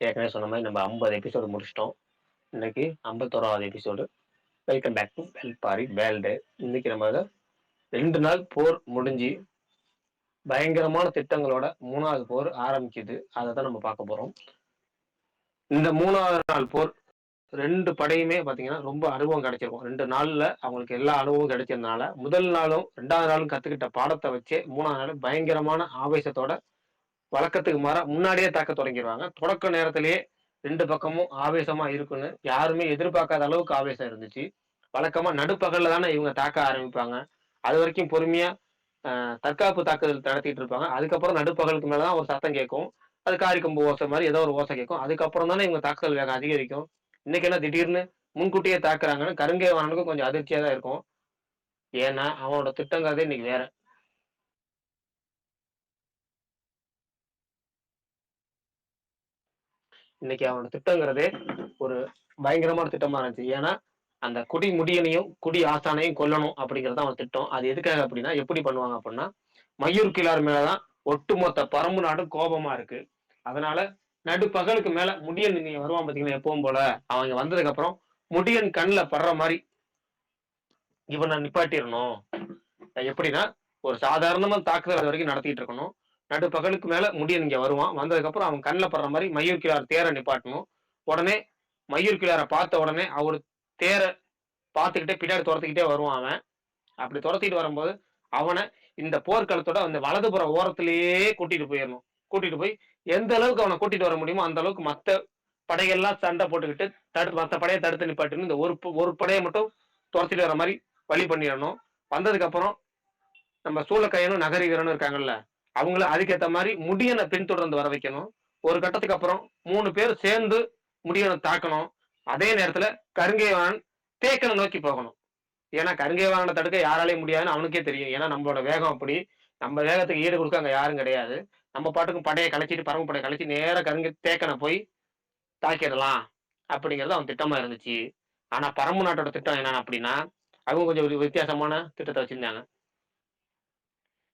ஏற்கனவே சொன்ன மாதிரி நம்ம ஐம்பது எபிசோடு முடிச்சிட்டோம். இன்னைக்கு ஐம்பத்தோராவது episode welcome back to Velpari world இன்னைக்கு நம்ம ரெண்டு நாள் போர் முடிஞ்சு பயங்கரமான திட்டங்களோட மூணாவது போர் ஆரம்பிக்குது. அதை தான் நம்ம பார்க்க போறோம். இந்த மூணாவது நாள் போர் ரெண்டு படையுமே பாத்தீங்கன்னா ரொம்ப அனுபவம் கிடைச்சிருக்கும். ரெண்டு நாள்ல அவங்களுக்கு எல்லா அனுபவம் கிடைச்சதுனால முதல் நாளும் ரெண்டாவது நாளும் கத்துக்கிட்ட பாடத்தை வச்சே மூணாவது நாள் பயங்கரமான ஆவேசத்தோட வழக்கத்துக்கு மாற முன்னாடியே தாக்க தொடங்கிடுவாங்க தொடக்க நேரத்திலேயே ரெண்டு பக்கமும் ஆவேசமா இருக்குன்னு யாருமே எதிர்பார்க்காத அளவுக்கு ஆவேசம் இருந்துச்சு. வழக்கமா நடுப்பகல்ல தானே இவங்க தாக்க ஆரம்பிப்பாங்க. அது வரைக்கும் பொறுமையா தற்காப்பு தாக்குதல் நடத்திட்டு இருப்பாங்க. அதுக்கப்புறம் நடுப்பகலுக்கு மேலதான் ஒரு சத்தம் கேட்கும். அது காரி கம்பு ஓசை மாதிரி ஏதோ ஒரு ஓசை கேட்கும். அதுக்கப்புறம் தானே இவங்க தாக்குதல் வேகம் அதிகரிக்கும். இன்னைக்கு என்ன திடீர்னு முன்கூட்டியே தாக்குறாங்கன்னு கருங்கை வானனுக்கும் கொஞ்சம் அதிர்ச்சியா தான் இருக்கும். ஏன்னா அவனோட திட்டங்கிறதே இன்னைக்கு வேற. இன்னைக்கு அவனோட திட்டங்கிறதே ஒரு பயங்கரமான திட்டமா இருந்துச்சு. ஏன்னா அந்த குடி முடியனையும் குடி ஆசானையும் கொல்லணும் அப்படிங்கிறது அவன் திட்டம். அது எதுக்காக அப்படின்னா எப்படி பண்ணுவாங்க அப்படின்னா மயூர் கிளார் மேலதான் ஒட்டுமொத்த பரம்பு நாடும் கோபமா இருக்கு. அதனால நடுப்பகலுக்கு மேல முடியன் நீங்க வருவான் பாத்தீங்கன்னா எப்பவும் போல? அவங்க வந்ததுக்கு அப்புறம் முடியன் கண்ணில் படுற மாதிரி இவனை நிப்பாட்டிடணும். எப்படின்னா ஒரு சாதாரணமா தாக்குதல் வரைக்கும் நடத்திட்டு இருக்கணும். நடுப்பகலுக்கு மேல முடியன் இங்க வருவான். வந்ததுக்கு அப்புறம் அவன் கண்ணில் படுற மாதிரி மயூர் கிழார் தேரை நிப்பாட்டணும். உடனே மயூர் கிழாரை பார்த்த உடனே அவர் தேரை பார்த்துக்கிட்டே பின்னாடி துரத்துக்கிட்டே வருவான் அவன். அப்படி துரத்திட்டு வரும்போது அவனை இந்த போர்க்களத்தோட அந்த வலதுபுற ஓரத்திலேயே கூட்டிட்டு போயிடணும். கூட்டிட்டு போய் எந்த அளவுக்கு அவனை கூட்டிட்டு வர முடியுமோ அந்த அளவுக்கு மத்த படைகள்லாம் சண்டை போட்டுக்கிட்டு தடுத்து மற்ற படையை தடுத்து நிப்பாட்டுன்னு இந்த ஒரு ஒரு படையை மட்டும் துரத்திட்டு வர மாதிரி வழி பண்ணிடணும். வந்ததுக்கு அப்புறம் நம்ம சூளக்கையனும் நகரிகரனும் இருக்காங்கல்ல அவங்கள அதுக்கேற்ற மாதிரி முடியனை பின்தொடர்ந்து வர வைக்கணும். ஒரு கட்டத்துக்கு அப்புறம் மூணு பேர் சேர்ந்து முடியனை தாக்கணும். அதே நேரத்துல கருங்கைவான் தேக்கனை நோக்கி போகணும். ஏன்னா கருங்கைவானை தடுக்க யாராலையும் முடியாதுன்னு அவனுக்கே தெரியும். ஏன்னா நம்மளோட வேகம் அப்படி. நம்ம வேகத்துக்கு ஈடு கொடுக்க அங்க யாரும் கிடையாது. நம்ம பாட்டுக்கும் படையை கலைச்சிட்டு பரம்பு படையை கலைச்சி நேர கருங்கை தேக்கனை போய் தாக்கிடலாம் அப்படிங்கிறது அவன் திட்டமா இருந்துச்சு. ஆனா பரம்பு நாட்டோட திட்டம் என்னன்னு அப்படின்னா அவங்க கொஞ்சம் வித்தியாசமான திட்டத்தை வச்சிருந்தாங்க.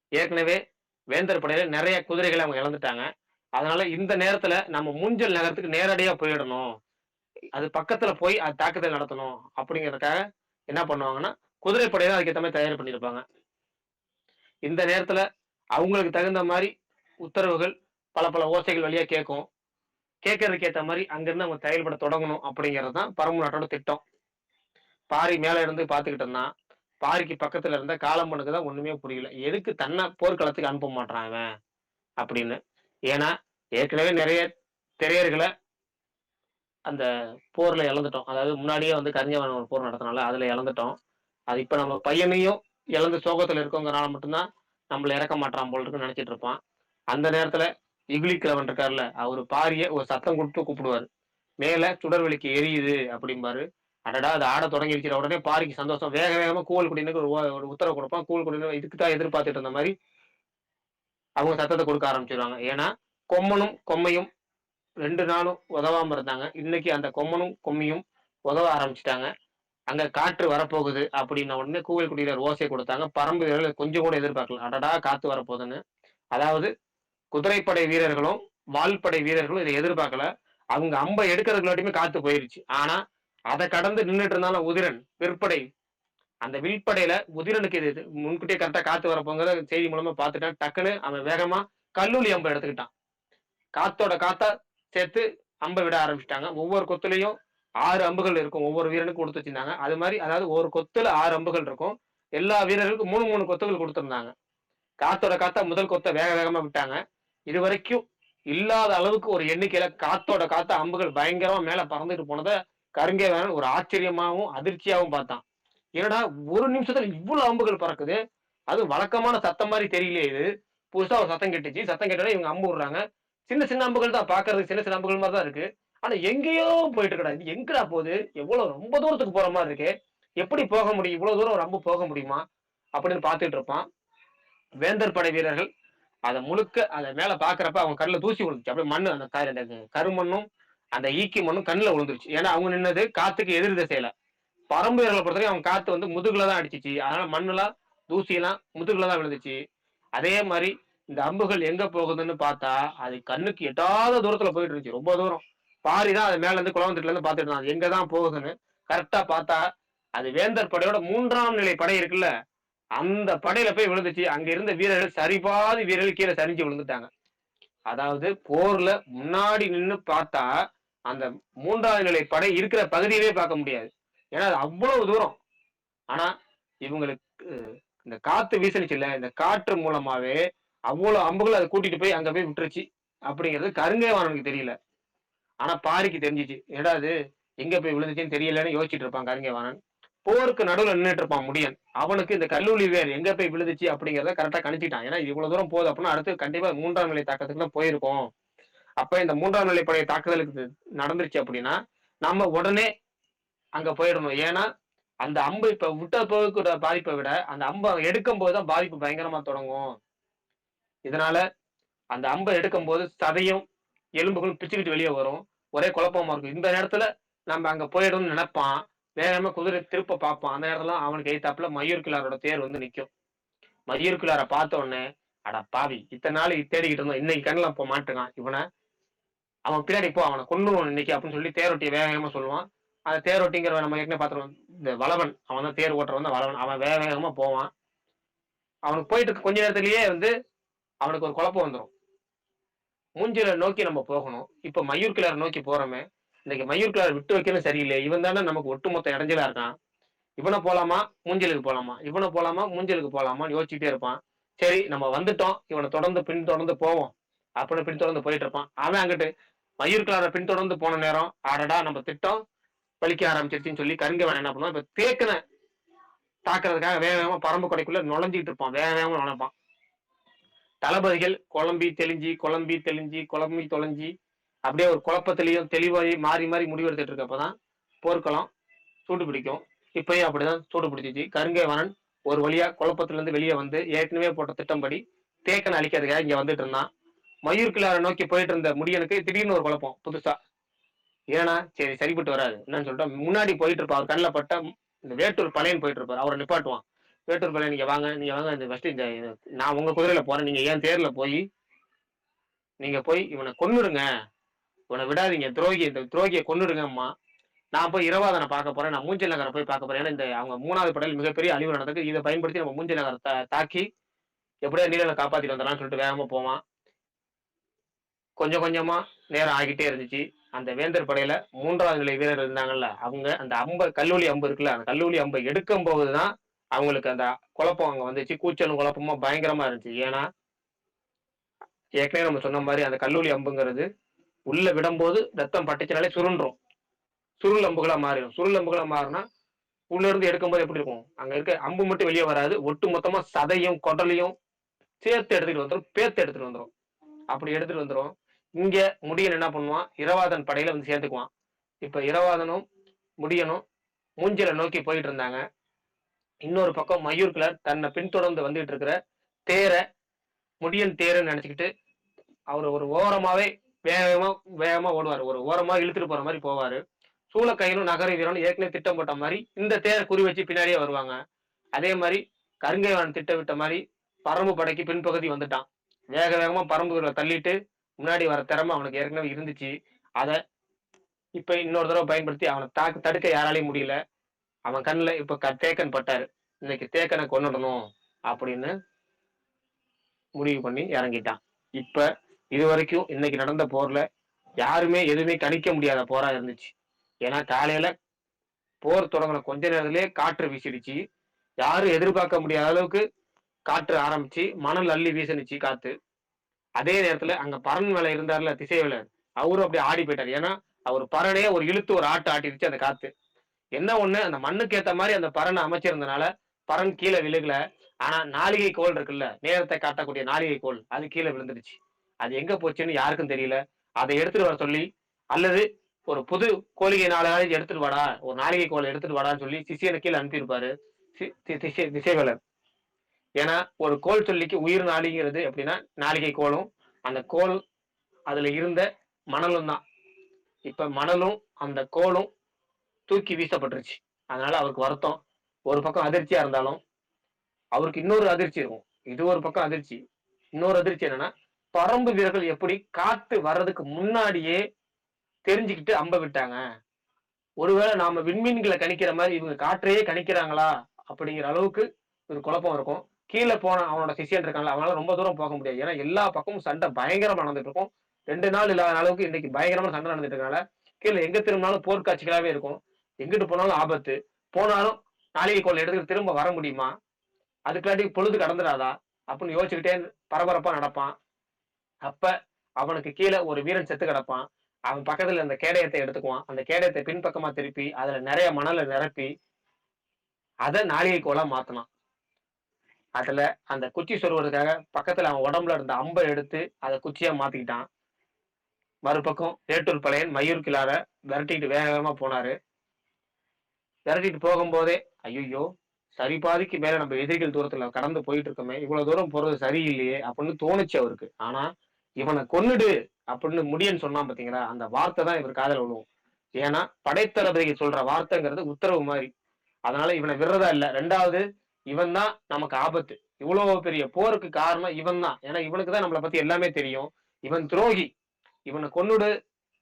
ஏற்கனவே வேந்தர் படையில நிறைய குதிரைகளை அவங்க இழந்துட்டாங்க. அதனால இந்த நேரத்துல நம்ம மூஞ்சல் நகரத்துக்கு நேரடியா போயிடணும். அது பக்கத்துல போய் அது தாக்குதல் நடத்தணும் அப்படிங்கறதுக்காக என்ன பண்ணுவாங்கன்னா குதிரைப்படையை அதுக்கேற்ற மாதிரி தயார் பண்ணியிருப்பாங்க. இந்த நேரத்துல அவங்களுக்கு தகுந்த மாதிரி உத்தரவுகள் பல பல ஓசைகள் வழியா கேட்கும். கேட்கறதுக்கு ஏற்ற மாதிரி அங்கிருந்து அவங்க செயல்பட தொடங்கணும் அப்படிங்கிறது தான் பரம்பு நாட்டோட திட்டம். பாரி மேல இருந்து பாத்துக்கிட்டு இருந்தான். பாரிக்கு பக்கத்துல இருந்த காலம்பனுக்கு தான் ஒண்ணுமே புரியல. எதுக்கு தன்னை போர்க்களத்துக்கு அனுப்ப மாட்டான் அவன்? அப்படின்னு. ஏன்னா ஏற்கனவே நிறைய திரையர்களை அந்த போர்ல இழந்துட்டோம். அதாவது முன்னாடியே வந்து கரிஞ்சவன் ஒரு போர் நடத்தினால அதுல இழந்துட்டோம். அது இப்ப நம்ம பையனையும் இழந்து சோகத்துல இருக்கவங்கனால மட்டும்தான் நம்மள இறக்க மாட்டான் போல் இருக்குன்னு நினைச்சிட்டு இருப்பான். அந்த நேரத்துல இகுலி கிழவன் இருக்காருல்ல அவரு பாரிய ஒரு சத்தம் கொடுத்து கூப்பிடுவாரு. மேல சுடர்வெளிக்கு எரியுது அப்படிம்பாரு. அடடா அது ஆட தொடங்கிடுச்சு உடனே பாரிக்கு சந்தோஷம். வேக வேகமா கூவல் குடினுக்கு ஒரு உத்தரவு கொடுப்பான். கூவல் குடினு இதுக்கு தான் எதிர்பார்த்துட்டு இருந்த மாதிரி அவங்க சத்தத்தை கொடுக்க ஆரம்பிச்சிருவாங்க. ஏன்னா கொம்மனும் கொம்மையும் ரெண்டு நாளும் உதவாம இருந்தாங்க. இன்னைக்கு அந்த கொம்மனும் கொம்மியும் உதவ ஆரம்பிச்சிட்டாங்க. அங்க காற்று வரப்போகுது அப்படின்ன உடனே கூவல் குடியினர் ஓசை கொடுத்தாங்க. பரம்பு வீரர்கள் கொஞ்சம் கூட எதிர்பார்க்கல. அடடா காத்து வரப்போகுதுன்னு. அதாவது குதிரைப்படை வீரர்களும் வால்படை வீரர்களும் இதை எதிர்பார்க்கல. அவங்க அம்பை எடுக்கிறதுக்குள்ளாட்டியுமே காத்து போயிருச்சு. ஆனா அதை கடந்து நின்றுட்டு இருந்தாலும் உதிரன் விற்படை. அந்த வில்படையில உதிரனுக்கு இது முன்கூட்டியே கரெக்டா காத்து வரப்போங்கிறத செய்தி மூலமா பார்த்துட்டான் டக்குன்னு அவன் வேகமா கல்லூலி அம்பை எடுத்துக்கிட்டான். காத்தோட காத்தா சேர்த்து அம்பை விட ஆரம்பிச்சிட்டாங்க. ஒவ்வொரு கொத்துலையும் ஆறு அம்புகள் இருக்கும். ஒவ்வொரு வீரனுக்கும் கொடுத்து வச்சிருந்தாங்க. அது மாதிரி அதாவது ஒரு கொத்துல ஆறு அம்புகள் இருக்கும். எல்லா வீரர்களுக்கும் மூணு மூணு கொத்துகள் கொடுத்துருந்தாங்க. காத்தோட காத்தா முதல் கொத்தை வேக வேகமா விட்டாங்க. இது வரைக்கும் இல்லாத அளவுக்கு ஒரு எண்ணிக்கையில காத்தோட காத்தா அம்புகள் பயங்கரமா மேல பறந்துட்டு போனதை கருங்கேவன் ஒரு ஆச்சரியமாவும் அதிர்ச்சியாகவும் பார்த்தான். ஏன்னா ஒரு நிமிஷத்துல இவ்வளவு அம்புகள் பறக்குது? அது வழக்கமான சத்தம் மாதிரி தெரியலையே இது. புதுசா ஒரு சத்தம் கெட்டுச்சு. சத்தம் கேட்டோட இவங்க அம்பு விடுறாங்க. சின்ன சின்ன அம்புகள் தான் பாக்குறதுக்கு சின்ன சின்ன அம்புகள் மாதிரி தான் இருக்கு. ஆனா எங்கேயோ போயிட்டு கிடையாது எங்கடா போகுது? எவ்வளவு ரொம்ப தூரத்துக்கு போற மாதிரி இருக்கு. எப்படி போக முடியும்? இவ்வளவு தூரம் ஒரு அம்பு போக முடியுமா? அப்படின்னு பார்த்துட்டு இருப்பான். வேந்தர் படை வீரர்கள் அதை முழுக்க அதை மேல பாக்குறப்ப அவங்க கல்ல தூசி விழுந்துச்சு. அப்படியே மண்ணு அந்த அந்த கருமண்ணும் அந்த ஈக்கி மண்ணும் கண்ணில் விழுந்துருச்சு ஏன்னா அவங்க நின்னது காத்துக்கு எதிர் திசையில. பரம்பு வீரர்களை பொறுத்தவரைக்கும் அவங்க காத்து வந்து முதுகுல தான் அடிச்சிச்சு. அதனால மண்ணுலாம் தூசியெல்லாம் முதுகுல தான் விழுந்துச்சு. அதே மாதிரி இந்த அம்புகள் எங்க போகுதுன்னு பார்த்தா அது கண்ணுக்கு எட்டாத தூரத்துல போயிட்டு இருந்துச்சு. ரொம்ப தூரம். பாரி தான் அது மேல இருந்து குளவந்தட்டுல இருந்து பார்த்துட்டு இருந்தான் எங்க தான் போகுதுன்னு கரெக்டா பார்த்தா அது வேந்தர் படையோட மூன்றாம் நிலை படை இருக்குல்ல அந்த படையில போய் விழுந்துச்சு. அங்க இருந்த வீரர்கள் சரிபாதி வீரர்கள் கீழே சரிஞ்சு விழுந்துட்டாங்க. அதாவது போர்ல முன்னாடி நின்று பார்த்தா அந்த மூன்றாவது நிலை படை இருக்கிற பகுதியவே பார்க்க முடியாது. ஏன்னா அது அவ்வளவு தூரம். ஆனா இவங்களுக்கு இந்த காத்து வீசணுச்சு இல்ல இந்த காற்று மூலமாவே அவ்வளவு அம்புகள் அதை கூட்டிட்டு போய் அங்க போய் விட்டுருச்சு அப்படிங்கிறது கருங்கைவானனுக்கு தெரியல. ஆனா பாரிக்கு தெரிஞ்சிச்சு. ஏடா அது எங்க போய் விழுந்துச்சுன்னு தெரியலன்னு யோசிச்சுட்டு இருப்பான் கருங்கைவானன் போருக்கு நடுவில் நின்றுட்டு இருப்பான் முடியன். அவனுக்கு இந்த கல்லூரி வேர் எங்க போய் விழுந்துச்சு அப்படிங்கிறத கரெக்டா கணிச்சிட்டான். ஏன்னா இவ்வளவு தூரம் போகுது அப்படின்னா அடுத்து கண்டிப்பா மூன்றாம் நிலை தாக்கத்துக்கு தான் போயிருக்கோம். அப்ப இந்த மூன்றாம் நிலைப்படை தாக்குதலுக்கு நடந்துருச்சு அப்படின்னா நம்ம உடனே அங்க போயிடணும். ஏன்னா அந்த அம்பு இப்ப விட்ட போக்குற பாதிப்பை விட அந்த அம்பை எடுக்கும் போதுதான் பாதிப்பு பயங்கரமா தொடங்கும். இதனால அந்த அம்பை எடுக்கும் போது சதையும் எலும்புகளும் பிச்சுக்கிட்டு வெளியே வரும். ஒரே குழப்பமா இருக்கும். இந்த நேரத்துல நம்ம அங்க போயிடணும்னு நினைப்பான். வேகமா குதிரை திருப்ப பார்ப்பான். அந்த நேரத்துல அவனுக்கு எய்தாப்புல மயூர் கிளாரோட தேர் வந்து நிக்கும். மயூர் கிளாரை பார்த்த உடனே அட பாவி இத்தனை நாள் தேடிக்கிட்டு இருந்தோம். இன்னைக்கு கண்ணில் இப்போ மாட்டுக்கான் இவனை. அவன் பின்னாடி போ அவனை கொண்டுருவான் இன்னைக்கு அப்படின்னு சொல்லி தேரொட்டியை வேக வேகமா சொல்லுவான். அந்த தேரொட்டிங்கிற நம்ம ஏற்கனவே பார்த்துருவோம் இந்த வளவன் அவன் தான் தேர் ஓட்டுற வந்து வளவன். அவன் வேக வேகமா போவான். அவனுக்கு போயிட்டு இருக்க கொஞ்ச நேரத்திலேயே வந்து அவனுக்கு ஒரு குழப்பம் வந்துடும் மூஞ்சில நோக்கி நம்ம போகணும். இப்ப மயூர் கிளாரை நோக்கி போறோமே இன்னைக்கு மயூர் கிளாரை விட்டு வைக்கிறது சரியில்லை. இவன் தானே நமக்கு ஒட்டுமொத்த இடைஞ்சலா இருக்கான். இவனை போலாமா மூஞ்சலுக்கு போலாமா? இவனை போலாமா மூஞ்சலுக்கு போலாமான்னு யோசிச்சுட்டே இருப்பான். சரி நம்ம வந்துட்டோம். இவனை தொடர்ந்து பின் தொடர்ந்து போவோம். அப்படின்னு பின் தொடர்ந்து போயிட்டு இருப்பான். அவன் அங்கிட்டு மயூர் கிளாரை பின் தொடர்ந்து போன நேரம் ஆடடா நம்ம திட்டம் பலிக்க ஆரம்பிச்சிருச்சுன்னு சொல்லி கருங்கவன் என்ன பண்ணுவான்? இப்ப தேக்கனை தாக்குறதுக்காக வேக வேகமா பரம்பு கொடைக்குள்ள நுழைஞ்சிட்டு இருப்பான். வேக வேகமா நுழைப்பான். தளபதிகள் குழம்பி தெளிஞ்சி குழம்பி தெளிஞ்சி குழம்பி தொலைஞ்சி அப்படியே ஒரு குழப்பத்திலையும் தெளிவாகி மாறி மாறி முடிவெடுத்துட்டு இருக்கப்பதான் போர்க்களம் சூடு பிடிக்கும். இப்பயும் அப்படிதான் சூடு பிடிச்சிச்சு. கருங்கைவாணன் ஒரு வழியா குழப்பத்திலிருந்து வெளியே வந்து ஏற்கனவே போட்ட திட்டம்படி தேக்கனை அழிக்கிறதுக்காக இங்க வந்துட்டு இருந்தான். மயூர் கிளாரை நோக்கி போயிட்டு இருந்த முடியனுக்கு திடீர்னு ஒரு குழப்பம் புதுசா. ஏன்னா சரி சரிப்பட்டு வராது. என்னன்னு சொல்லிட்டு முன்னாடி போயிட்டு இருப்பா அவர் கண்ணில் பட்ட இந்த வேட்டூர் பழையன் போயிட்டு இருப்பாரு அவரை நிப்பாட்டுவான். வேட்டூர் பழையன் நீங்க வாங்க நீங்க வாங்க இந்த ஃபர்ஸ்ட் இந்த நான் உங்க குதிரையில போறேன். நீங்க ஏன் தேர்ல போய் நீங்க போய் இவனை கொன்னுடுங்க. இவனை விடாதீங்க. துரோகி இந்த துரோகியை கொன்னுடுங்க அம்மா நான் போய் இரவாதனை பார்க்க போறேன். நான் மூஞ்சல் நகரை போய் பார்க்க போறேன். ஏன்னா இந்த அவங்க மூணாவது படையில் மிகப்பெரிய அழிவு நடந்தது இதை பயன்படுத்தி நம்ம மூஞ்சல் நகரை தாக்கி எப்படியோ நீலனை காப்பாத்திட்டு வந்துடலாம்னு சொல்லிட்டு வேகமா போவான். கொஞ்சம் கொஞ்சமா நேரம் ஆகிட்டே இருந்துச்சு. அந்த வேந்தர் படையில மூன்றாவது நிலை வீரர் இருந்தாங்கல்ல அவங்க அந்த அம்பை கல்லூலி அம்பு இருக்குல்ல அந்த கல்லூலி அம்பை எடுக்கும் போதுதான் அவங்களுக்கு அந்த குழப்பம் அங்க வந்துச்சு. கூச்சலும் குழப்பமா பயங்கரமா இருந்துச்சு. ஏன்னா ஏற்கனவே நம்ம சொன்ன மாதிரி அந்த கல்லூலி அம்புங்கிறது உள்ள விடும்போது ரத்தம் பட்டுச்சுனாலே சுருண்டுரும். சுருள் அம்புகளா மாறிடும் சுருள் அம்புகளா மாறினா உள்ள இருந்து எடுக்கும்போது எப்படி இருக்கும்? அங்க இருக்க அம்பு மட்டும் வெளியே வராது. ஒட்டு மொத்தமா சதையும் குடலையும் சேர்த்து எடுத்துட்டு வந்துடும் பேத்து எடுத்துட்டு வந்துடும் அப்படி எடுத்துட்டு வந்துடும் இங்க முடியன் என்ன பண்ணுவான்? இரவாதன் படையில வந்து சேர்த்துக்குவான். இப்ப இரவாதனும் முடியனும் மூஞ்சில நோக்கி போயிட்டு இருந்தாங்க. இன்னொரு பக்கம் மயூர் கிளர் தன்னை பின்தொடர்ந்து வந்துட்டு இருக்கிற தேரை முடியன் தேருன்னு நினைச்சுக்கிட்டு அவர் ஒரு ஓரமாவே வேகமா வேகமா ஓடுவார். ஒரு ஓரமா இழுத்துட்டு போற மாதிரி போவாரு. சூளக்கையிலும் நகர வீரனும் ஏற்கனவே திட்டம் போட்ட மாதிரி இந்த தேரை குறி வச்சு பின்னாடியே வருவாங்க. அதே மாதிரி கருங்கைவான் திட்டமிட்ட மாதிரி பரம்பு படைக்கு பின்பகுதி வந்துட்டான். வேக வேகமா பரம்பு தள்ளிட்டு முன்னாடி வர திறமை அவனுக்கு ஏற்கனவே இருந்துச்சு. அதை இப்ப இன்னொரு தடவை பயன்படுத்தி அவனை தாக்கு தடுக்க யாராலையும் முடியல. அவன் கண்ணுல இப்ப க- தேக்கன் பட்டாரு. இன்னைக்கு தேக்கனை கொன்னுடணும் அப்படின்னு முடிவு பண்ணி இறங்கிட்டான். இப்ப இது வரைக்கும் இன்னைக்கு நடந்த போர்ல யாருமே எதுவுமே கணிக்க முடியாத போரா இருந்துச்சு. ஏன்னா காலையில போர் தொடங்கின கொஞ்ச நேரத்திலே காற்று வீசிடுச்சு. யாரும் எதிர்பார்க்க முடியாத அளவுக்கு காற்று ஆரம்பிச்சு மணல் அள்ளி வீசணுச்சு காத்து. அதே நேரத்துல அங்க பரன் மேல இருந்தார்ல திசைவேல அவரும் அப்படியே ஆடி போயிட்டார். ஏன்னா அவர் பரனே ஒரு இழுத்து ஒரு ஆட்டு ஆட்டிருச்சு அந்த காத்து. என்ன ஒண்ணு அந்த மண்ணுக்கு ஏத்த மாதிரி அந்த பரனை அமைச்சிருந்தனால பரன் கீழே விழுகல. ஆனா நாளிகை கோல் இருக்குல்ல நேரத்தை காட்டக்கூடிய நாளிகை கோல் அது கீழே விழுந்துடுச்சு. அது எங்க போச்சுன்னு யாருக்கும் தெரியல. அதை எடுத்துட்டு வர சொல்லி அல்லது ஒரு புது கோழிகை நாளாவது எடுத்துட்டு வாடா ஒரு நாளிகை கோலை எடுத்துட்டு வாடான்னு சொல்லி சிசியனை கீழே அனுப்பியிருப்பாரு. சி- தி- திசை திசைவேலர். ஏன்னா ஒரு கோல் சொல்லிக்கு உயிர் நாளிங்கிறது எப்படின்னா நாளிகை கோலும் அந்த கோல் அதுல இருந்த மணலும் தான். இப்ப மணலும் அந்த கோலும் தூக்கி வீசப்பட்டுருச்சு. அதனால அவருக்கு வருத்தம். ஒரு பக்கம் அதிர்ச்சியா இருந்தாலும் அவருக்கு இன்னொரு அதிர்ச்சி இருக்கும். இது ஒரு பக்கம் அதிர்ச்சி. இன்னொரு அதிர்ச்சி என்னன்னா பரம்பு வீரர்கள் எப்படி காத்து வர்றதுக்கு முன்னாடியே தெரிஞ்சுக்கிட்டு அம்ப விட்டாங்க. ஒருவேளை நாம விண்மீன்களை கணிக்கிற மாதிரி இவங்க காற்றையே கணிக்கிறாங்களா அப்படிங்கிற அளவுக்கு ஒரு குழப்பம் இருக்கும். கீழே போன அவனோட சிஷியன் இருக்காங்களா அவனால ரொம்ப தூரம் போக முடியாது. ஏன்னா எல்லா பக்கமும் சண்டை பயங்கரமா நடந்துட்டு இருக்கும். ரெண்டு நாள் இல்லாத அளவுக்கு இன்னைக்கு பயங்கரமான சண்டை நடந்துட்டு இருக்கனால கீழே எங்க திரும்பினாலும் போர்க்காட்சிகளாவே இருக்கும். எங்கிட்டு போனாலும் ஆபத்து. போனாலும் நாளிகை கொள்ள இடத்துக்கு திரும்ப வர முடியுமா? அதுக்காட்டி பொழுது கடந்துடாதா? அப்படின்னு யோசிச்சுக்கிட்டே பரபரப்பா நடப்பான். அப்ப அவனுக்கு கீழே ஒரு வீரன் செத்து கிடப்பான். அவன் பக்கத்துல அந்த கேடயத்தை எடுத்துக்குவான். அந்த கேடயத்தை பின்பக்கமா திருப்பி அதுல நிறைய மணலை நிரப்பி அதை நாளிகை கோலா மாத்தலாம். அதுல அந்த குச்சி சொருவதுக்காக பக்கத்துல அவன் உடம்புல இருந்த அம்பை எடுத்து அதை குச்சியா மாத்திக்கிட்டான். மறுபக்கம் ஏட்டூர் பழையன் மயூர் கிளார விரட்டிட்டு வேக வேகமா போனாரு. விரட்டிட்டு போகும்போதே ஐயோ சரி பாதிக்கு மேல நம்ம எதிரிகள் தூரத்துல கடந்து போயிட்டு இருக்கோமே இவ்வளவு தூரம் போறது சரியில்லையே அப்படின்னு தோணுச்சு அவருக்கு. ஆனா இவனை கொன்னுடு அப்படின்னு முடியன்னு சொன்னான் பாத்தீங்களா? அந்த வார்த்தை தான் இவர் காதல் விழுவும். ஏன்னா படைத்தளபதிக்கு சொல்ற வார்த்தைங்கிறது உத்தரவு மாதிரி. அதனால இவனை விடுறதா இல்ல. ரெண்டாவது இவன் தான் நமக்கு ஆபத்து. இவ்வளவு பெரிய போருக்கு காரணம் இவன் தான் ஏன்னா இவனுக்கு தான் நம்மளை பத்தி எல்லாமே தெரியும். இவன் துரோகி. இவனை கொன்னுடு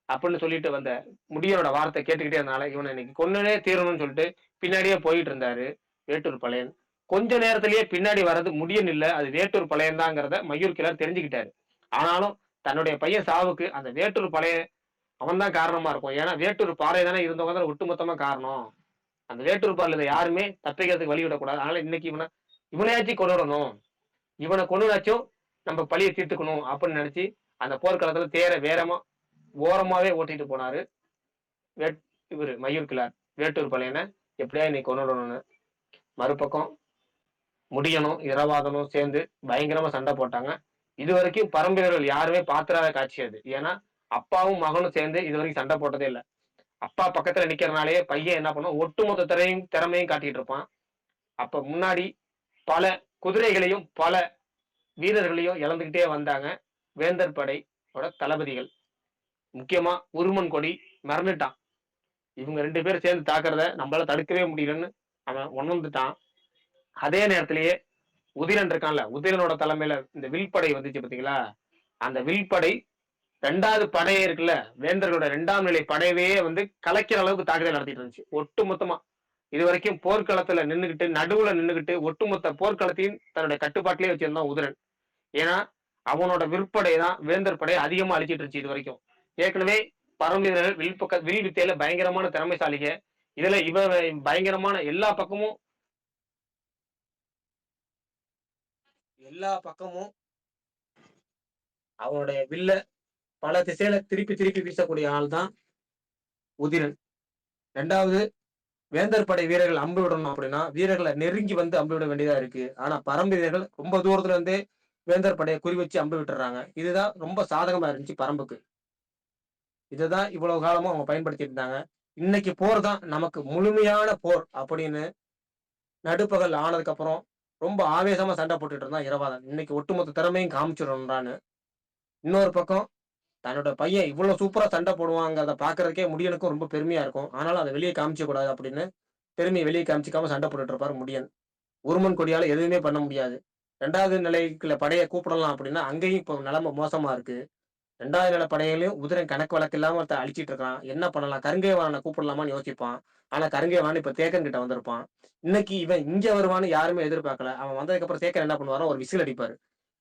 அப்படின்னு சொல்லிட்டு வந்த முடியனோட வார்த்தை கேட்டுக்கிட்டே இருந்தனால இவனை இன்னைக்கு கொன்னுனே தீரணும்னு சொல்லிட்டு பின்னாடியே போயிட்டு இருந்தாரு வேட்டூர் பழையன். கொஞ்ச நேரத்திலேயே பின்னாடி வர்றது முடியன் இல்லை அது வேட்டூர் பழையன் தாங்கிறத மயூர் கிளர் தெரிஞ்சுக்கிட்டாரு. ஆனாலும் தன்னுடைய பையன் சாவுக்கு அந்த வேட்டூர் பழைய அவன் தான் காரணமா இருக்கும். ஏன்னா வேட்டூர் பாறை தானே இருந்தவங்க தான் ஒட்டுமொத்தமா காரணம். அந்த வேட்டூர் பாறையில யாருமே தப்பிக்கிறதுக்கு வழி விடக்கூடாது அதனால இன்னைக்கு இவனை இவனையாச்சும் கொண்டுடணும். இவனை கொண்டுனாச்சும் நம்ம பழியை தீர்த்துக்கணும் அப்படின்னு நினைச்சு அந்த போர்க்களத்துல தேர வேறமா ஓரமாவே ஓட்டிட்டு போனாரு வேட் இவரு மயூர் கிளார் வேட்டூர் பாளையனை எப்படியா இன்னைக்கு கொண்டுடணும்னு மறுபக்கம் முடியணும் இரவாதனும் சேர்ந்து பயங்கரமா சண்டை போட்டாங்க. இது வரைக்கும் பரம்பரைகள் யாருமே பாத்திராத காட்சி அது. ஏன்னா அப்பாவும் மகனும் சேர்ந்து இது வரைக்கும் சண்டை போட்டதே இல்லை. அப்பா பக்கத்துல நிக்கிறனாலே பையன் என்ன பண்ணும் ஒட்டுமொத்த திறமையும் திறமையும் காட்டிட்டு இருப்பான். அப்ப முன்னாடி பல குதிரைகளையும் பல வீரர்களையும் இழந்துகிட்டே வந்தாங்க வேந்தர் படையோட தளபதிகள். முக்கியமா உருமன் கொடி மறந்துட்டான் இவங்க ரெண்டு பேரும் சேர்ந்து தாக்குறத நம்மளால தடுக்கவே முடியலன்னு அவன் உணர்ந்துட்டான். அதே நேரத்திலேயே உதிரன் இருக்கான்ல உதிரனோட தலைமையில இந்த வில்படை வந்துச்சு பாத்தீங்களா? அந்த வில்படை ரெண்டாவது படையே இருக்குல்ல வேந்தர்களோட ரெண்டாம் நிலை படையவே வந்து கலைக்கிற அளவுக்கு தாக்குதல் நடத்திட்டு இருந்துச்சு. ஒட்டு மொத்தமா இது வரைக்கும் போர்க்களத்துல நின்றுகிட்டு நடுவுல நின்றுகிட்டு ஒட்டுமொத்த போர்க்களத்தையும் தன்னுடைய கட்டுப்பாட்டிலே வச்சிருந்தான் உதிரன். ஏன்னா அவனோட விற்படை தான் வேந்தர் படை அதிகமா அழிச்சிட்டு இருந்துச்சு இது வரைக்கும் ஏற்கனவே பரம்பீரர்கள் வில் பக்க வில் வித்தையில பயங்கரமான திறமைசாலிக. இதுல இவ பயங்கரமான எல்லா பக்கமும் எல்லா பக்கமும் அவனுடைய வில்ல பல திசையில திருப்பி திருப்பி வீசக்கூடிய ஆள் தான் உதிரன். ரெண்டாவது வேந்தர் படை வீரர்கள் அம்பு விடணும் அப்படின்னா வீரர்களை நெருங்கி வந்து அம்பு விட வேண்டியதா இருக்கு. ஆனா பரம்பு வீரர்கள் ரொம்ப தூரத்துல இருந்தே வேந்தர் படையை குறி வச்சு அம்பு விட்டுறாங்க. இதுதான் ரொம்ப சாதகமா இருந்துச்சு பரம்புக்கு. இதுதான் இவ்வளவு காலமும் அவங்க பயன்படுத்திட்டு இருந்தாங்க. இன்னைக்கு போர் தான் நமக்கு முழுமையான போர் அப்படின்னு நடுப்பகல் ஆனதுக்கு அப்புறம் ரொம்ப ஆவேசமா சண்டை போட்டுட்டு இருந்தான் இரவாதன். இன்னைக்கு ஒட்டுமொத்த திறமையும் காமிச்சிடணும்டான்னு இன்னொரு பக்கம் தன்னோட பையன் இவ்வளவு சூப்பரா சண்டை போடுவாங்க அதை பாக்குறதுக்கே முடியனுக்கும் ரொம்ப பெருமையா இருக்கும். ஆனாலும் அதை வெளியே காமிக்க கூடாது அப்படின்னு பெருமையை வெளியே காமிச்சிக்காம சண்டை போட்டுட்டு இருப்பார் முடியன். உருமன் கொடியால எதுவுமே பண்ண முடியாது. ரெண்டாவது நிலைக்குள்ள படையை கூப்பிடலாம் அப்படின்னா அங்கேயும் இப்போ நிலைமை மோசமா இருக்கு. ரெண்டாவது நிலை படையிலையும் உதிரன் கணக்கு வழக்கு இல்லாம ஒருத்தன் அழிச்சிட்டு இருக்கான். என்ன பண்ணலாம்? கருங்கை வாழனை கூப்பிடலாமான்னு யோசிப்பான். ஆனா கருங்கை வாழன் இப்ப தேக்கன் கிட்ட வந்திருப்பான். இன்னைக்கு இவன் இங்க வருவான்னு யாருமே எதிர்பார்க்கல. அவன் வந்ததுக்கு அப்புறம் தேக்கன் என்ன பண்ணுவாரோ ஒரு விசில் அடிப்பாரு.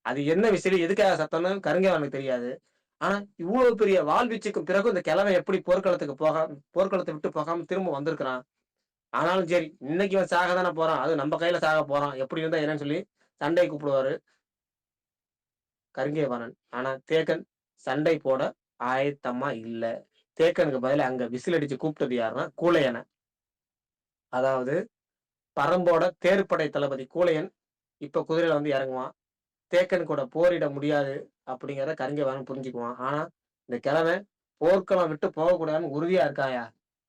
அது என்ன விசில்? எதுக்காக சத்தம்னு கருங்கை வாழனுக்கு தெரியாது. ஆனா இவ்வளவு பெரிய வாழ்வீச்சுக்கு பிறகு இந்த கிழவன் எப்படி போர்க்களத்துக்கு போக போர்க்களத்தை விட்டு போகாம திரும்ப வந்திருக்கிறான்? ஆனாலும் சரி இன்னைக்கு இவன் சாக தானே போறான். அது நம்ம கையில சாக போறான். எப்படி இருந்தா என்னன்னு சொல்லி சண்டை கூப்பிடுவாரு கருங்கேவானன் ஆனா தேக்கன் சண்டை போட ஆயத்தமா இல்ல. தேக்கனுக்கு பதில அங்க விசில் அடிச்சு கூப்பிட்டது யாருன்னா கூலையனை. அதாவது பரம்போட தேர்ப்படை தளபதி கூலையன் இப்ப குதிரையில வந்து இறங்குவான். தேக்கன் கூட போரிட முடியாது. அப்படிங்கிறத கருங்கேவானன் புரிஞ்சுக்குவான். ஆனா இந்த கிழமை போர்க்களம் விட்டு போகக்கூடாதுன்னு உறுதியா இருக்காயா?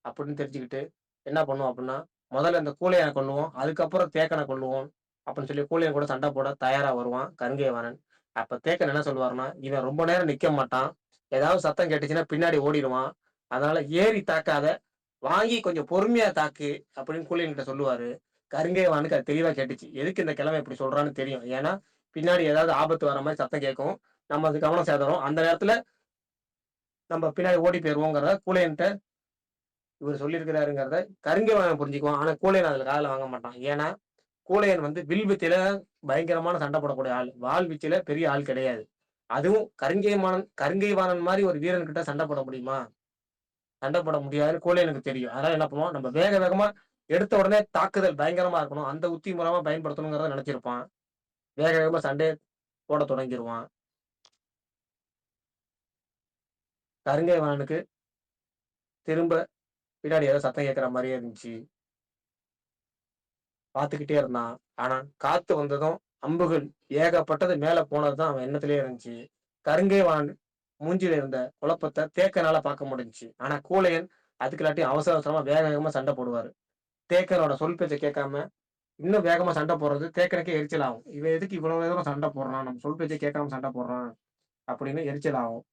அப்படின்னு தெரிஞ்சுக்கிட்டு என்ன பண்ணுவோம் அப்படின்னா முதல்ல இந்த கூலையனை கொள்ளுவோம் அதுக்கப்புறம் தேக்கனை கொள்ளுவோம் அப்படின்னு சொல்லி கூலியன் கூட சண்டை போட தயாரா வருவான் கருங்கைவானன் அப்ப தேக்கன் என்ன சொல்லுவாருன்னா இவன் ரொம்ப நேரம் நிக்க மாட்டான். ஏதாவது சத்தம் கேட்டுச்சுன்னா பின்னாடி ஓடிடுவான். அதனால ஏறி தாக்காத வாங்கி கொஞ்சம் பொறுமையா தாக்கு அப்படின்னு கூலியன்கிட்ட சொல்லுவாரு. கருங்கைவானுக்கு அது தெளிவா கேட்டுச்சு. எதுக்கு இந்த கிழமை இப்படி சொல்றான்னு தெரியும். ஏன்னா பின்னாடி ஏதாவது ஆபத்து வர மாதிரி சத்தம் கேட்கும். நம்ம அது கவனம் சேதறோம் அந்த நேரத்துல நம்ம பின்னாடி ஓடி போயிடுவோங்கிறத கூலையன்ட்ட இவர் சொல்லியிருக்கிறாருங்கிறத கருங்கை புரிஞ்சுக்குவான் ஆனா கூலையன் அதுல காதில் வாங்க மாட்டான். ஏன்னா கூலையன் வந்து வில் வித்தியில பயங்கரமான சண்டை போடக்கூடிய ஆள். வால் வித்தியில பெரிய ஆள் கிடையாது. அதுவும் கருங்கைமானன் கருங்கைவானன் மாதிரி ஒரு வீரன் கிட்ட சண்டை போட முடியுமா? சண்டை போட முடியாதுன்னு கூலையனுக்கு தெரியும். அதனால என்ன பண்ணுவோம்? நம்ம வேக வேகமா எடுத்த உடனே தாக்குதல் பயங்கரமா இருக்கணும். அந்த உத்தி மூலமா பயன்படுத்தணுங்கிறத நினைச்சிருப்பான். வேக வேகமா சண்டை போட தொடங்கிடுவான் கருங்கைவானனுக்கு திரும்ப பின்னாடி ஏதோ சத்தம் கேட்குற மாதிரியே இருந்துச்சு. பார்த்துக்கிட்டே இருந்தான். ஆனா காத்து வந்ததும் அம்புகள் ஏகப்பட்டது மேல போனதுதான் அவன் எண்ணத்திலே இருந்துச்சு. கருங்கை வான் மூஞ்சில இருந்த குழப்பத்தை தேக்கனால பார்க்க முடிஞ்சுச்சு. ஆனா கூலையன் அதுக்கு இல்லாட்டி அவசர அவசரமா வேக வேகமா சண்டை போடுவாரு. தேக்கனோட சொல் பேச்சை கேட்காம இன்னும் வேகமா சண்டை போடுறது தேக்கனுக்கே எரிச்சல் ஆகும் இவன் எதுக்கு இவ்வளவு தூரம் சண்டை போடுறான்? நம்ம சொல் பேச்சை கேட்காம சண்டை போடுறான் அப்படின்னு எரிச்சல் ஆகும்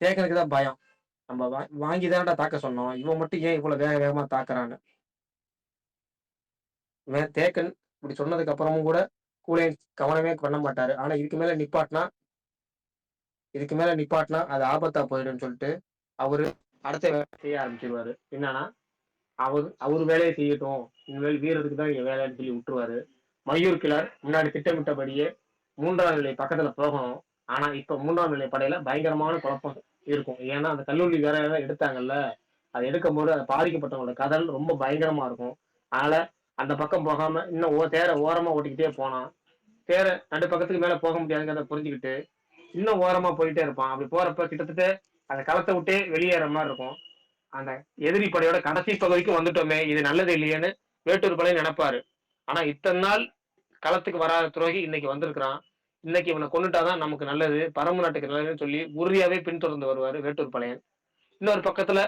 தேக்கனுக்கு தான் பயம். நம்ம வா- வாங்கி தானடா தாக்க சொன்னோம். இவன் மட்டும் ஏன் இவ்வளவு வேக வேகமா தாக்குறான்னு? இவன் தேக்கன் இப்படி சொன்னதுக்கு அப்புறமும் கூட கூலையை கவனமே பண்ண மாட்டாரு. ஆனா இதுக்கு மேல நிப்பாட்டினா இதுக்கு மேல நிப்பாட்டினா அது ஆபத்தா போயிடும்னு சொல்லிட்டு அவரு அடுத்த வேலை செய்ய ஆரம்பிச்சிருவாரு. என்னன்னா அவர் அவர் வேலையை செய்யட்டும். இனிமேல் வீரருக்கு தான் இங்க வேலைன்னு சொல்லி விட்டுருவாரு. மயூர் கிளர் முன்னாடி திட்டமிட்டபடியே மூன்றாம் நிலை பக்கத்துல போகணும். ஆனா இப்ப மூன்றாம் நிலை படையில பயங்கரமான குழப்பம் இருக்கும். ஏன்னா அந்த கல்லூரி வேற ஏதாவது எடுத்தாங்கல்ல அது எடுக்கும் போது அது பாதிக்கப்பட்டவங்களோட கதல் ரொம்ப பயங்கரமா இருக்கும். அதனால அந்த பக்கம் போகாம இன்னும் ஓ தேர ஓரமா ஓட்டிக்கிட்டே போனான் தேர ரெண்டு பக்கத்துக்கு மேல போக முடியாதுங்கிறத புரிஞ்சுக்கிட்டு இன்னும் ஓரமா போயிட்டே இருப்பான். அப்படி போறப்ப கிட்டத்தட்ட அந்த களத்தை விட்டே வெளியேற மாதிரி இருக்கும். அந்த எதிரி படையோட கடைசி பகுதிக்கு வந்துட்டோமே இது நல்லது இல்லையேன்னு வேட்டூர் பழைய நினைப்பாரு. ஆனா இத்தனை நாள் களத்துக்கு வராத துரோகி இன்னைக்கு வந்திருக்கிறான். இன்னைக்கு இவனை கொண்டுட்டாதான் நமக்கு நல்லது பரம்பு நாட்டுக்கு நல்லதுன்னு சொல்லி உறுதியாவே பின்தொடர்ந்து வருவாரு வேட்டூர் பழையன். இன்னொரு பக்கத்துல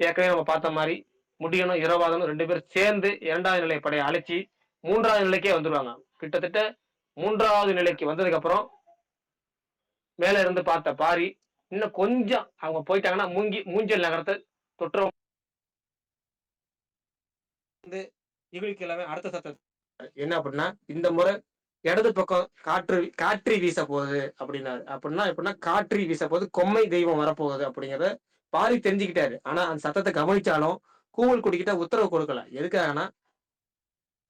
ஏற்கனவே நம்ம பார்த்த மாதிரி முடியனும் இரவாதனும் ரெண்டு பேரும் சேர்ந்து இரண்டாவது நிலை படையை அழைச்சி மூன்றாவது நிலைக்கே வந்துருவாங்க. கிட்டத்தட்ட மூன்றாவது நிலைக்கு வந்ததுக்கு அப்புறம் மேல இருந்து பார்த்த பாரி இன்னும் கொஞ்சம் அவங்க போயிட்டாங்கன்னா மூங்கி மூஞ்சல் நகரத்தை தொற்று வந்து எல்லாமே அடுத்த சத்தம். என்ன அப்படின்னா இந்த முறை இடது பக்கம் காற்று காற்றி வீச போகுது அப்படின்னாரு அப்படின்னா எப்படின்னா காற்றி வீச போகுது கொம்மை தெய்வம் வரப்போகுது அப்படிங்கறத பாரி தெரிஞ்சுக்கிட்டாரு. ஆனா அந்த சத்தத்தை கவனிச்சாலும் கூவல் குடிக்கிட்ட உத்தரவு கொடுக்கல. எதுக்காகனா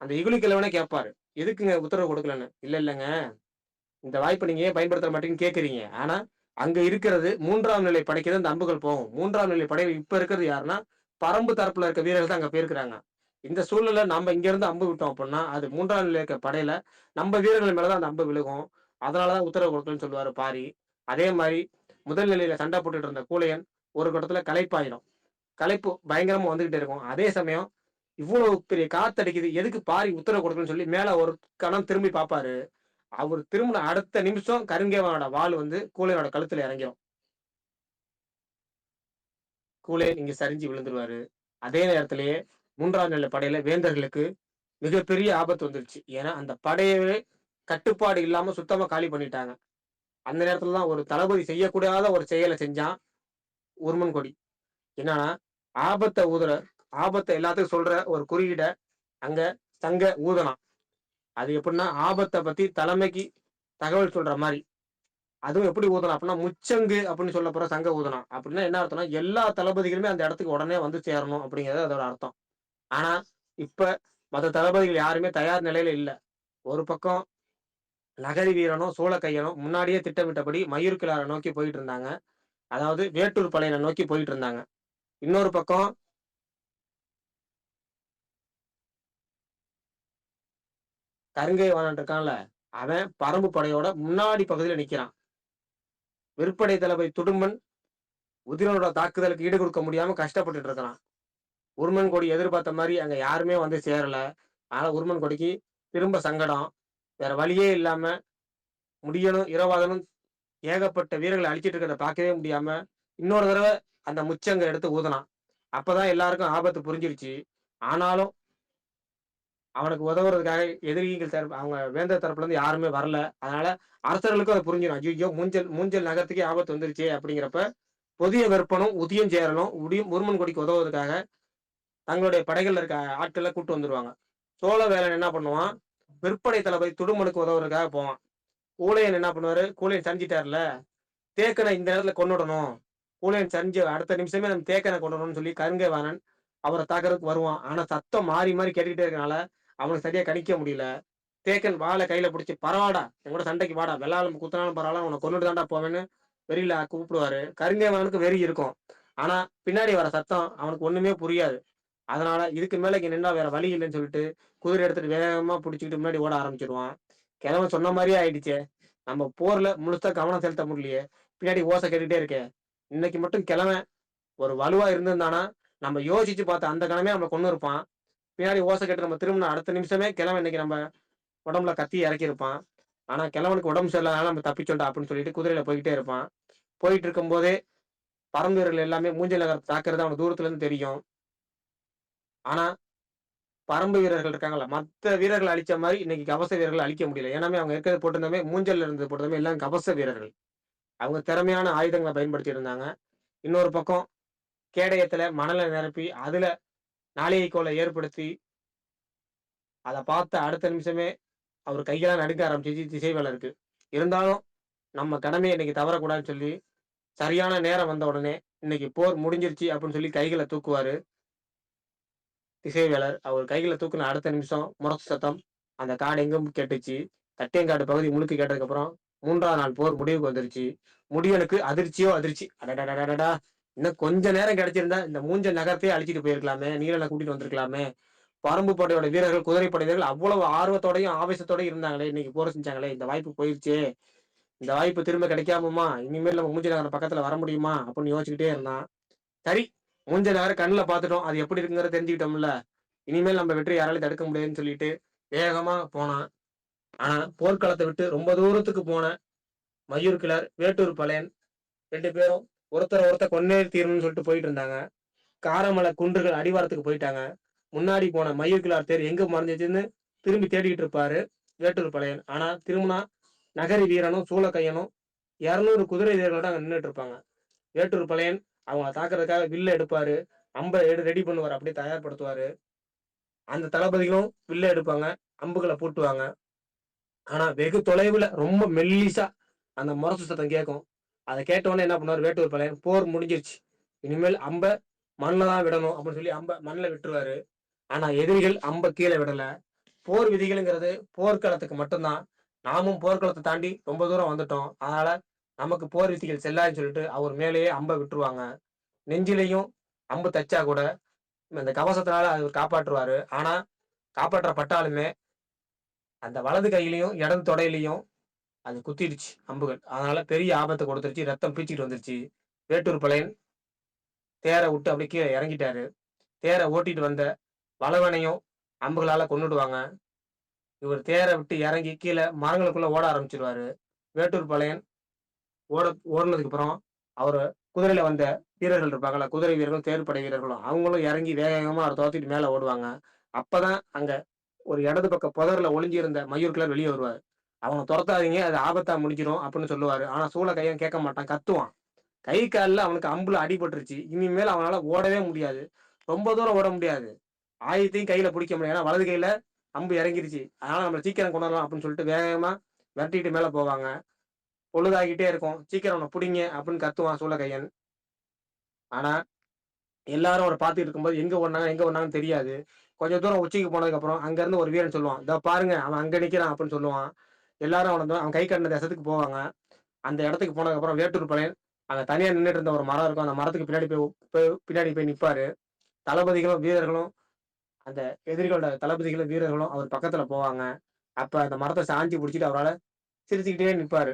அந்த இகுலி கிழவனே கேட்பாரு. எதுக்குங்க உத்தரவு கொடுக்கலன்னு? இல்ல இல்லைங்க. இந்த வாய்ப்பை நீங்க ஏன் பயன்படுத்த மாட்டீங்கன்னு கேக்குறீங்க ஆனா அங்க இருக்கிறது மூன்றாம் நிலை படைக்கு தான் அம்புகள் போகும். மூன்றாம் நிலை படை இப்ப இருக்கிறது யாருன்னா பரம்பு தரப்புல இருக்க வீரர்கள் தான் அங்க போயிருக்கிறாங்க. இந்த சூழ்நிலை நம்ம இங்க இருந்து அம்பு விட்டோம் அப்படின்னா அது மூன்றாம் நிலை இருக்க படையில நம்ம வீரர்கள் மேலதான் அந்த அம்பு விழுகும். அதனாலதான் உத்தரவு கொடுக்கலன்னு சொல்லுவாரு பாரி. அதே மாதிரி முதல் நிலையில சண்டை போட்டுட்டு இருந்த கூலையன் ஒரு கட்டத்துல களைப்பாயிடும். களைப்பு பயங்கரமா வந்துகிட்டே இருக்கும். அதே சமயம் இவ்வளவு பெரிய காத்தடிக்குது. எதுக்கு பாரி உத்தரவு கொடுக்கணும்னு சொல்லி மேல ஒரு கணம் திரும்பி பார்ப்பாரு அவர் திரும்பின அடுத்த நிமிஷம் கருங்கேவனோட வாள் வந்து கூலையனோட கழுத்துல இறங்கிடும் கூலையன் இங்க சரிஞ்சு விழுந்துருவாரு. அதே நேரத்திலேயே மூன்றாம் நிலை படையில வேந்தர்களுக்கு மிகப்பெரிய ஆபத்து வந்துருச்சு. ஏன்னா அந்த படையவே கட்டுப்பாடு இல்லாம சுத்தமா காலி பண்ணிட்டாங்க. அந்த நேரத்துல தான் ஒரு தளபதி செய்யக்கூடாத ஒரு செயலை செஞ்சான் உருமன் கொடி. என்னன்னா ஆபத்தை ஊதுற ஆபத்தை எல்லாத்துக்கும் சொல்ற ஒரு குறியீட அங்க சங்க ஊதலாம். அது எப்படின்னா ஆபத்தை பத்தி தலைமைக்கு தகவல் சொல்ற மாதிரி. அதுவும் எப்படி ஊதலாம் அப்படின்னா முச்சங்கு அப்படின்னு சொல்ல போற சங்க ஊதலாம். அப்படின்னா என்ன அர்த்தம்னா எல்லா தளபதிகளுமே அந்த இடத்துக்கு உடனே வந்து சேரணும் அப்படிங்கிறது அதோட அர்த்தம். ஆனா இப்ப மற்ற தளபதிகள் யாருமே தயார் நிலையில இல்ல. ஒரு பக்கம் நகரி வீரனும் சோழக்கையனும் முன்னாடியே திட்டமிட்டபடி மயூர் கிளாரை நோக்கி போயிட்டு இருந்தாங்க அதாவது வேட்டூர் பழையனை நோக்கி போயிட்டு இருந்தாங்க இன்னொரு பக்கம் கருங்கை வாணன் இருக்கான்ல அவன் பரம்பு படையோட முன்னாடி பகுதியில நிக்கிறான். விற்படை தளபதி துடும்பன் உதிரனோட தாக்குதலுக்கு ஈடு கொடுக்க முடியாம கஷ்டப்பட்டுட்டு இருக்கிறான். உருமன் கொடி எதிர்பார்த்த மாதிரி அங்க யாருமே வந்து சேரல. அதனால உருமன் கொடிக்கு திரும்ப சங்கடம். வேற வழியே இல்லாம முடியணும் இரவாதனும் ஏகப்பட்ட வீரர்களை அழிச்சிட்டு இருக்கிறத பார்க்கவே முடியாம இன்னொரு தடவை அந்த முச்சங்க எடுத்து ஊதனான். அப்பதான் எல்லாருக்கும் ஆபத்து புரிஞ்சிருச்சு. ஆனாலும் அவனுக்கு உதவுறதுக்காக எதிரிகள் தரப்பு அவங்க வேந்தர் தரப்புல இருந்து யாருமே வரல. அதனால அரசர்களுக்கும் அதை புரிஞ்சிடும் ஐயோ மூஞ்சல் மூஞ்சல் நகரத்துக்கே ஆபத்து வந்துருச்சு அப்படிங்கிறப்ப புதிய வெப்பனும் உதியம் சேரலும் உடியும் முருமன் கொடிக்கு உதவுவதற்காக தங்களுடைய படைகள்ல இருக்க ஆட்களை கூட்டு வந்துருவாங்க. சோழ வேலன் என்ன பண்ணுவான்? விற்பனை தளபதி துடுமனுக்கு உதவுறதுக்காக போவான். கூலையன் என்ன பண்ணுவாரு? கூலையன் சரிஞ்சிட்டார்ல? தேக்கனை இந்த நேரத்துல கொண்டுடணும் கூலையன் சரிஞ்சு அடுத்த நிமிஷமே நம்ம தேக்கனை கொண்டுடணும்னு சொல்லி கருங்கை வாணன் அவரை தாக்கறதுக்கு வருவான். ஆனா சத்தம் மாறி மாறி கேட்டுக்கிட்டே இருக்கனால அவனுக்கு சரியா கணிக்க முடியல. தேக்கன் வாழை கையில பிடிச்சி பரவாடா என் கூட சண்டைக்கு வாடா வெள்ளாலும் குத்தினாலும் பரவாயில்ல உனக்கு கொண்டுட்டு தாண்டா போவேன்னு வெறியில கூப்பிடுவாரு. கருங்கை வாணனுக்கு வெறி இருக்கும். ஆனா பின்னாடி வர சத்தம் அவனுக்கு ஒண்ணுமே புரியாது. அதனால இதுக்கு மேல இங்க நின்னா வேற வழி இல்லைன்னு சொல்லிட்டு குதிரை எடுத்துட்டு வேகமா பிடிச்சிக்கிட்டு முன்னாடி ஓட ஆரம்பிச்சிருவான். கிழவன் சொன்ன மாதிரியே ஆயிடுச்சே. நம்ம போர்ல முழுசா கவனம் செலுத்த முடியலையே. பின்னாடி ஓசை கேட்டுக்கிட்டே இருக்கே. இன்னைக்கு மட்டும் கிழவன் ஒரு வலுவா இருந்திருந்தானா? நம்ம யோசிச்சு பார்த்த அந்த கணமே நம்ம கொண்டு இருப்பான். பின்னாடி ஓசை கேட்டு நம்ம திரும்பின அடுத்த நிமிஷமே கிழவன் இன்னைக்கு நம்ம உடம்புல கத்தி இறக்கியிருப்பான் ஆனா கிழவனுக்கு உடம்பு சரியில்லாதனால நம்ம தப்பிச்சோண்டா அப்படின்னு சொல்லிட்டு குதிரையில போய்கிட்டே இருப்பான். போயிட்டு இருக்கும் போதே எல்லாமே மூஞ்சல் நகர் தாக்குறது அவனுக்கு தூரத்துல இருந்து தெரியும். ஆனா பரம்பு வீரர்கள் இருக்காங்கல்ல மத்த வீரர்கள் அழிச்ச மாதிரி இன்னைக்கு கவச வீரர்கள் அழிக்க முடியல. ஏன்னா அவங்க இருக்கிறது போட்டிருந்தமே மூஞ்சல் இருந்து போட்டிருந்தமே எல்லாம் கவச வீரர்கள். அவங்க திறமையான ஆயுதங்களை பயன்படுத்தி இருந்தாங்க இன்னொரு பக்கம் கேடயத்துல மணலை நிரப்பி அதுல நாளிகை கோலை ஏற்படுத்தி அதை பார்த்த அடுத்த நிமிஷமே அவர் கையெல்லாம் நடுக்க ஆரம்பிச்சிச்சு திசைவேலருக்கு இருந்தாலும் நம்ம கடமையை இன்னைக்கு தவறக்கூடாதுன்னு சொல்லி சரியான நேரம் வந்த உடனே இன்னைக்கு போர் முடிஞ்சிருச்சு அப்படின்னு சொல்லி கைகளை தூக்குவாரு. திசைவேலர் அவர் கைகளை தூக்குன அடுத்த நிமிஷம் முரசு சத்தம். அந்த காடு எங்கும் கேட்டுச்சு. தட்டியங்காடு பகுதி முழுக்க கேட்டதுக்கு அப்புறம் நாள் போர் முடிவுக்கு வந்துருச்சு. முடிவனுக்கு அதிர்ச்சியோ அதிர்ச்சி. அடடடடடா இன்னும் கொஞ்ச நேரம் கிடைச்சிருந்தா இந்த மூஞ்ச நகரத்தையே அழிச்சிட்டு போயிருக்கலாமே. நீலனை கூட்டிட்டு வந்திருக்கலாமே. பரம்பு படையோட வீரர்கள் குதிரைப்படை வீரர்கள் அவ்வளவு ஆர்வத்தோடையும் ஆவேசத்தோடயும் இருந்தாங்களே. இன்னைக்கு போர் செஞ்சாங்களே. இந்த வாய்ப்பு போயிருச்சே. இந்த வாய்ப்பு திரும்ப கிடைக்காமமா இனிமேல் நம்ம மூஞ்சி நகர பக்கத்துல வர முடியுமா? அப்படின்னு யோசிச்சுக்கிட்டே இருந்தான். சரி மூஞ்ச நகர கண்ணுல பார்த்துட்டோம் அது எப்படி இருக்குங்கிறத தெரிஞ்சுக்கிட்டோம்ல. இனிமேல் நம்ம வெற்றி யாராலையும் தடுக்க முடியாதுன்னு சொல்லிட்டு வேகமா போனான். ஆனா போர்க்களத்தை விட்டு ரொம்ப தூரத்துக்கு போன மயூர் கிளர் வேட்டூர் பழையன் ரெண்டு பேரும் ஒருத்தர் ஒருத்தர் கொன்னே தீரணும்னு சொல்லிட்டு போயிட்டு இருந்தாங்க. காரமலை குன்றுகள் அடிவாரத்துக்கு போயிட்டாங்க. முன்னாடி போன மயூர் கிளார் தேர் எங்க மறைஞ்சிச்சுன்னு திரும்பி தேடிக்கிட்டு இருப்பாரு வேட்டூர் பழையன். ஆனா திரும்பினா நகரி வீரனும் சூளக்கையனும் இரநூறு குதிரை வீரர்களோட அங்க நின்றுட்டு இருப்பாங்க. வேட்டூர் பழையன் அவங்கள தாக்குறதுக்காக வில்ல எடுப்பாரு. அம்பை எடு ரெடி பண்ணுவார் அப்படியே தயார்படுத்துவாரு. அந்த தளபதிகளும் வில்ல எடுப்பாங்க அம்புகளை பூட்டுவாங்க. ஆனா வெகு தொலைவுல ரொம்ப மெல்லிசா அந்த முரசு சத்தம் கேட்கும். அதை கேட்டவொடனே என்ன பண்ணுவார் வேட்டூர் பழையன் போர் முடிஞ்சிருச்சு. இனிமேல் அம்ப மண்ணில் தான் விடணும் அப்படின்னு சொல்லி அம்ப மண்ணில் விட்டுருவாரு. ஆனா எதிரிகள் அம்ப கீழே விடல. போர் விதிகள்ங்கிறது போர்க்களத்துக்கு மட்டும்தான். நாமும் போர்க்களத்தை தாண்டி ரொம்ப தூரம் வந்துட்டோம். அதனால நமக்கு போர் விதிகள் செல்லாதுன்னு சொல்லிட்டு அவர் மேலேயே அம்ப விட்டுருவாங்க. நெஞ்சிலையும் அம்பு தச்சா கூட இந்த கவசத்தினால அவர் காப்பாற்றுவாரு. ஆனா காப்பாற்றப்பட்டாலுமே அந்த வலது கையிலையும் இடது தொடையிலையும் அது குத்திடுச்சு அம்புகள். அதனால பெரிய ஆபத்தை கொடுத்துருச்சு. ரத்தம் பீச்சிட்டு வந்துருச்சு. வேட்டூர் பழையன் தேரை விட்டு அப்படியே கீழே இறங்கிட்டாரு. தேரை ஓட்டிட்டு வந்த வளவனையும் அம்புகளால கொண்டுடுவாங்க இவர் தேரை விட்டு இறங்கி கீழே மரங்களுக்குள்ள ஓட ஆரம்பிச்சிருவாரு. வேட்டூர் பழையன் ஓட ஓடினதுக்கு அப்புறம் அவர் குதிரையில வந்த வீரர்கள் இருப்பாங்கல்ல குதிரை வீரர்களும் தேர்ப்படை வீரர்களும் அவங்களும் இறங்கி வேக வேகமாக அவர் தோத்திட்டு மேலே ஓடுவாங்க. அப்பதான் அங்க ஒரு இடது பக்க புதரில் ஒளிஞ்சிருந்த மயூர் கிளர் வெளியே வருவார். அவனை துரத்தாதீங்க அது ஆபத்தா முடிஞ்சிடும் அப்படின்னு சொல்லுவாரு. ஆனா சூளை கையன் கேட்க மாட்டான் கத்துவான். கை காலில் அவனுக்கு அம்புல அடிபட்டுருச்சு. இனிமேல் அவனால ஓடவே முடியாது. ரொம்ப தூரம் ஓட முடியாது. ஆயுதத்தையும் கையில பிடிக்க முடியாது. ஏன்னா வலது கையில அம்பு இறங்கிருச்சு. அதனால நம்ம சீக்கிரம் கொண்டு வரலாம் அப்படின்னு சொல்லிட்டு வேகமா விரட்டிட்டு மேல போவாங்க. பொழுதாகிட்டே இருக்கும். சீக்கிரம் அவனை பிடிங்க அப்படின்னு கத்துவான் சூளகையன் ஆனா எல்லாரும் அவரை பார்த்துட்டு இருக்கும்போது எங்க ஓடினாங்க எங்க ஓடினாங்கன்னு தெரியாது. கொஞ்சம் தூரம் உச்சிக்கு போனதுக்கு அப்புறம் அங்க இருந்து ஒரு வீரன் சொல்லுவான் இதோ பாருங்க அவன் அங்க நிக்கிறான் அப்படின்னு சொல்லுவான். எல்லாரும் அவனை அவன் கை கட்டின தேசத்துக்கு போவாங்க. அந்த இடத்துக்கு போனதுக்கு அப்புறம் வேட்டூர் பழையன் அங்க தனியா நின்றுட்டு இருந்த ஒரு மரம் இருக்கும். அந்த மரத்துக்கு பின்னாடி போய் போய் பின்னாடி போய் நிப்பாரு. தளபதிகளும் வீரர்களும் அந்த எதிரிகளோட தளபதிகளும் வீரர்களும் அவர் பக்கத்துல போவாங்க. அப்ப அந்த மரத்தை சாஞ்சி பிடிச்சிட்டு அவரால் சிரிச்சுக்கிட்டே நிற்பாரு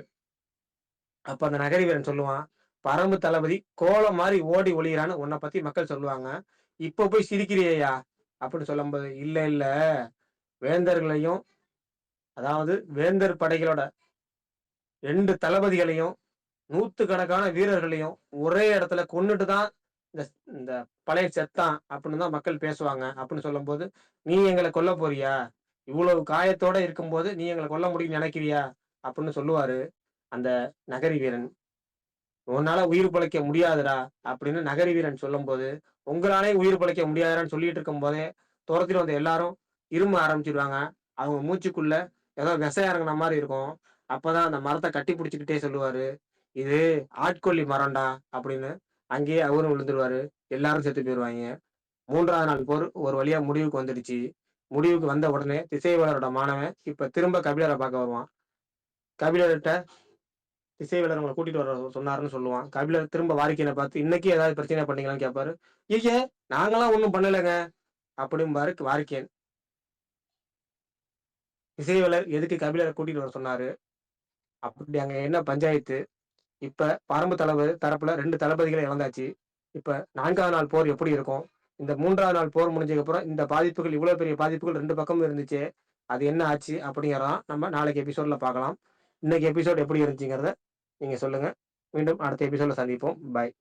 அப்ப அந்த நகரி வீரன் சொல்லுவான் பரம்பு தளபதி கோலம் மாதிரி ஓடி ஒளிகிறான்னு உன்னை பத்தி மக்கள் சொல்லுவாங்க. இப்ப போய் சிரிக்கிறியா அப்படின்னு சொல்லும்போது இல்ல இல்ல. வேந்தர்களையும் அதாவது வேந்தர் படைகளோட ரெண்டு தளபதிகளையும் நூத்துக்கணக்கான வீரர்களையும் ஒரே இடத்துல கொண்டுட்டு தான் இந்த இந்த பழைய செத்தான் அப்படின்னு தான் மக்கள் பேசுவாங்க. அப்படின்னு சொல்லும்போது நீ எங்களை கொல்ல போறியா? இவ்வளவு காயத்தோட இருக்கும்போது நீ எங்களை கொல்ல முடியும்னு நினைக்கிறியா? அப்படின்னு சொல்லுவாரு. அந்த நகரி வீரன். உன்னால உயிர் பிழைக்க முடியாதுடா அப்படின்னு நகரி வீரன் சொல்லும் போது உங்களாலே உயிர் பிழைக்க முடியாதுடான்னு சொல்லிட்டு இருக்கும் போதே துரத்திட்டு வந்த எல்லாரும் இரும ஆரம்பிச்சிருவாங்க. அவங்க மூச்சுக்குள்ள ஏதோ விசையா இறங்குன மாதிரி இருக்கும். அப்பதான் அந்த மரத்தை கட்டி பிடிச்சிக்கிட்டே சொல்லுவாரு இது ஆட்கொல்லி மரம்டா அப்படின்னு. அங்கேயே அவரும் விழுந்துருவாரு. எல்லாரும் செத்து போயிருவாங்க. மூன்றாவது நாள் போர் ஒரு வழியா முடிவுக்கு வந்துடுச்சு. முடிவுக்கு வந்த உடனே திசைவாளரோட மாணவன் இப்ப திரும்ப கபிலரை பார்க்க வருவான். கபிலர்கிட்ட திசைவேலர் உங்களை கூட்டிட்டு வர சொன்னாருன்னு சொல்லுவான். கபிலர் திரும்ப வாரிக்கையனை பார்த்து இன்னைக்கு ஏதாவது பிரச்சனை பண்ணீங்களான்னு கேட்பாரு ஐயே நாங்களாம் ஒன்றும் பண்ணலைங்க. அப்படிம்பாரு வாரிக்கேன் இசைவேலர் எதுக்கு கபிலரை கூட்டிட்டு வர சொன்னாரு? அப்படி அங்க என்ன பஞ்சாயத்து? இப்ப பரம்பு தளபதி தரப்புல ரெண்டு தளபதிகளை இழந்தாச்சு. இப்ப நான்காவது நாள் போர் எப்படி இருக்கும்? இந்த மூன்றாவது நாள் போர் முடிஞ்சதுக்கு அப்புறம் இந்த பாதிப்புகள் இவ்வளவு பெரிய பாதிப்புகள் ரெண்டு பக்கமும் இருந்துச்சு. அது என்ன ஆச்சு அப்படிங்கிறதான் நம்ம நாளைக்கு எபிசோட்ல பார்க்கலாம். இன்னைக்கு எபிசோட் எப்படி இருந்துச்சுங்கிறத நீங்க சொல்லுங்க. மீண்டும் அடுத்த எபிசோட்ல சந்திப்போம். பாய்